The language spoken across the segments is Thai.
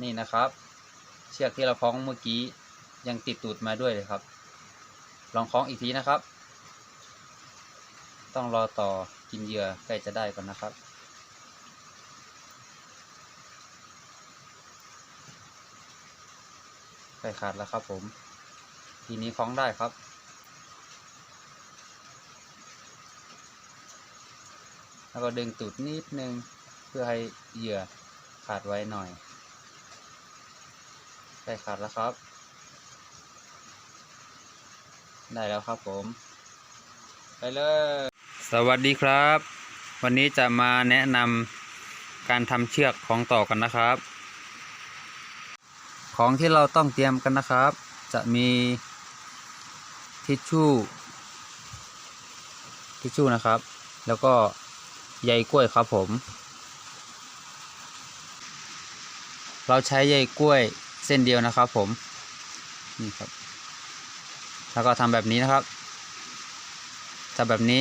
นี่นะครับ เชือกที่เราคล้องเมื่อกี้ยังติดตูดมาด้วยเลยครับ ลองคล้องอีกทีนะครับ ต้องรอต่อกินเหยื่อใกล้จะได้ก่อนนะครับ ใกล้ขาดแล้วครับผม ทีนี้คล้องได้ครับแล้วก็ดึงตูดนิดนึงเพื่อให้เหยื่อขาดไว้หน่อย ใกล้ขาดแล้วครับ ได้แล้วครับผม ไปเลย สวัสดีครับ วันนี้จะมาแนะนำการทำเชือกของต่อกันนะครับ ของที่เราต้องเตรียมกันนะครับ จะมีทิชชู่ทิชชู่นะครับ แล้วก็ใยกล้วยครับผม เราใช้ใยกล้วย เส้นเดียวนะครับผมนี่ครับ แล้วก็ทำแบบนี้นะครับทำแบบนี้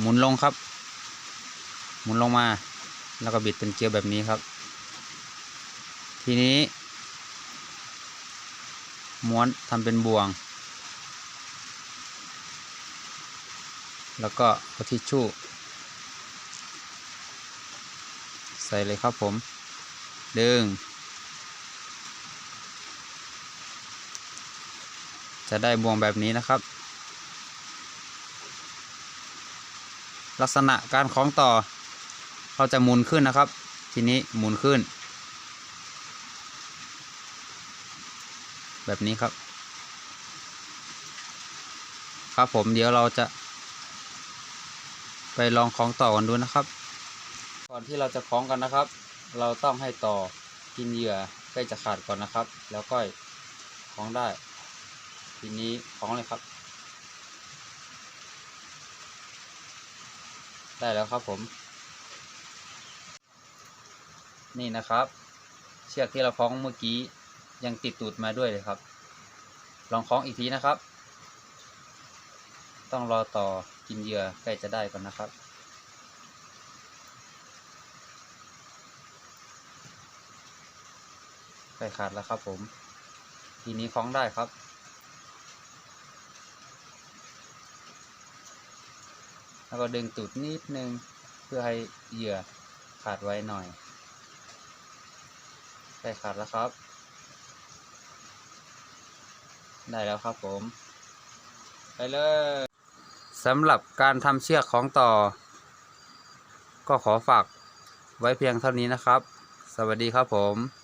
หมุนลงครับ หมุนลงมา แล้วก็บิดเป็นเกลียวแบบนี้ครับ ทีนี้ ม้วนทำเป็นบ่วง แล้วก็เอาทิชชู่ใส่เลยครับผม ดึง จะได้บ่วงแบบนี้นะครับ ลักษณะการคล้องต่อ เราจะหมุนขึ้นนะครับ ทีนี้หมุนขึ้น แบบนี้ครับ ครับผมเดี๋ยวเราจะ ไปลองคล้องต่อกันดูนะครับ ก่อนที่เราจะคล้องกันนะครับ เราต้องให้ต่อกินเหยื่อใกล้จะขาดก่อนนะครับ แล้วก็คล้องได้ ทีนี้คล้องเลยครับ ได้แล้วครับผม นี่นะครับ เชือกที่เราคล้องเมื่อกี้ยังติดตูดมาด้วยเลยครับ ลองคล้องอีกทีนะครับ ต้องรอต่อกินเหยื่อใกล้จะได้ก่อนนะครับ ใกล้ขาดแล้วครับผม ทีนี้คล้องได้ครับ แล้วก็ดึงตูดนิดนึง เพื่อให้เหยื่อขาดไว้หน่อยใกล้ขาดแล้วครับ ได้แล้วครับผม ไปเลยสำหรับการทำเชือกของต่อ ก็ขอฝากไว้เพียงเท่านี้นะครับ สวัสดีครับผม